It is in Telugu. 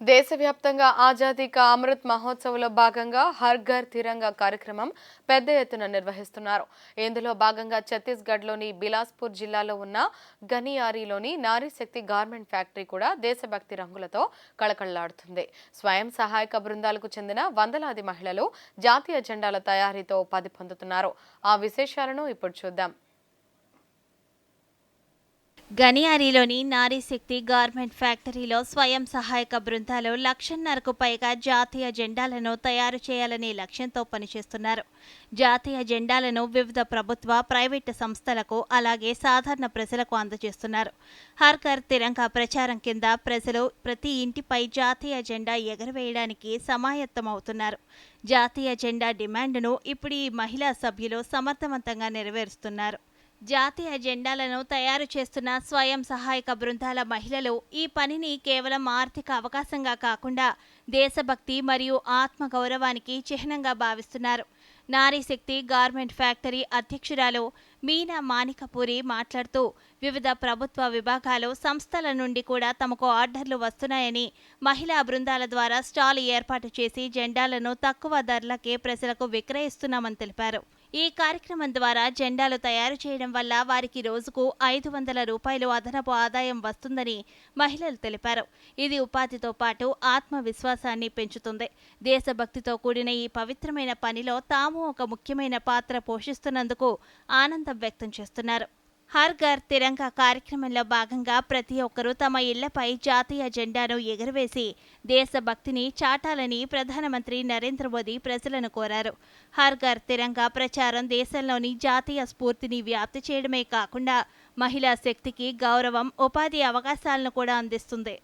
దేశవ్యాప్తంగా ఆజాదీ కా అమృత్ మహోత్సవ్లో భాగంగా హర్ ఘర్ తిరంగా కార్యక్రమం పెద్ద ఎత్తున నిర్వహిస్తున్నారు. ఇందులో భాగంగా ఛత్తీస్గఢ్లోని బిలాస్పూర్ జిల్లాలో ఉన్న గనియారీలోని నారీ శక్తి గార్మెంట్ ఫ్యాక్టరీ కూడా దేశభక్తి రంగులతో కళకళలాడుతుంది. స్వయం సహాయక బృందాలకు చెందిన వందలాది మహిళలు జాతీయ జెండాల తయారీతో ఉపాధి పొందుతున్నారు. ఆ విశేషాలను ఇప్పుడు చూద్దాం. గనియారిలోని నారీశక్తి గార్మెంట్ ఫ్యాక్టరీలో స్వయం సహాయక బృందాలు లక్షన్నరకు పైగా జాతీయ జెండాలను తయారు చేయాలనే లక్ష్యంతో పనిచేస్తున్నారు. జాతీయ జెండాలను వివిధ ప్రభుత్వ ప్రైవేటు సంస్థలకు అలాగే సాధారణ ప్రజలకు అందజేస్తున్నారు. హర్ ఘర్ తిరంగా ప్రచారం కింద ప్రజలు ప్రతి ఇంటిపై జాతీయ జెండా ఎగరవేయడానికి సమాయత్తమవుతున్నారు జాతీయ జెండా డిమాండ్ను ఇప్పుడు ఈ మహిళా సభ్యులు సమర్థవంతంగా నెరవేరుస్తున్నారు. జాతీయ జెండాలను తయారు చేస్తున్న స్వయం సహాయక బృందాల మహిళలు ఈ పనిని కేవలం ఆర్థిక అవకాశంగా కాకుండా దేశభక్తి మరియు ఆత్మగౌరవానికి చిహ్నంగా భావిస్తున్నారు. నారీశక్తి గార్మెంట్ ఫ్యాక్టరీ అధ్యక్షురాలు మీనా మాణికపురి మాట్లాడుతూ వివిధ ప్రభుత్వ విభాగాలు సంస్థల నుండి కూడా తమకు ఆర్డర్లు వస్తున్నాయని మహిళా బృందాల ద్వారా స్టాల్ ఏర్పాటు చేసి జెండాలను తక్కువ ధరలకే ప్రజలకు విక్రయిస్తున్నామని తెలిపారు. ఈ కార్యక్రమం ద్వారా జెండాలు తయారు చేయడం వల్ల వారికి రోజుకు ఐదు వందల రూపాయలు అదనపు ఆదాయం వస్తుందని మహిళలు తెలిపారు. ఇది ఉపాధితో పాటు ఆత్మవిశ్వాసాన్ని పెంచుతుంది. దేశభక్తితో కూడిన ఈ పవిత్రమైన పనిలో తాము ఒక ముఖ్యమైన పాత్ర పోషిస్తున్నందుకు ఆనందం వ్యక్తం చేస్తున్నారు. హర్ ఘర్ తిరంగా కార్యక్రమంలో భాగంగా ప్రతి ఒక్కరూ తమ ఇళ్ళపై జాతీయ జెండాను ఎగురవేసి దేశభక్తిని చాటాలని ప్రధానమంత్రి నరేంద్ర మోదీ ప్రజలను కోరారు. హర్ ఘర్ తిరంగా ప్రచారం దేశంలోని జాతీయ స్ఫూర్తిని వ్యాప్తి చేయడమే కాకుండా మహిళా శక్తికి గౌరవం ఉపాధి అవకాశాలను కూడా అందిస్తుంది.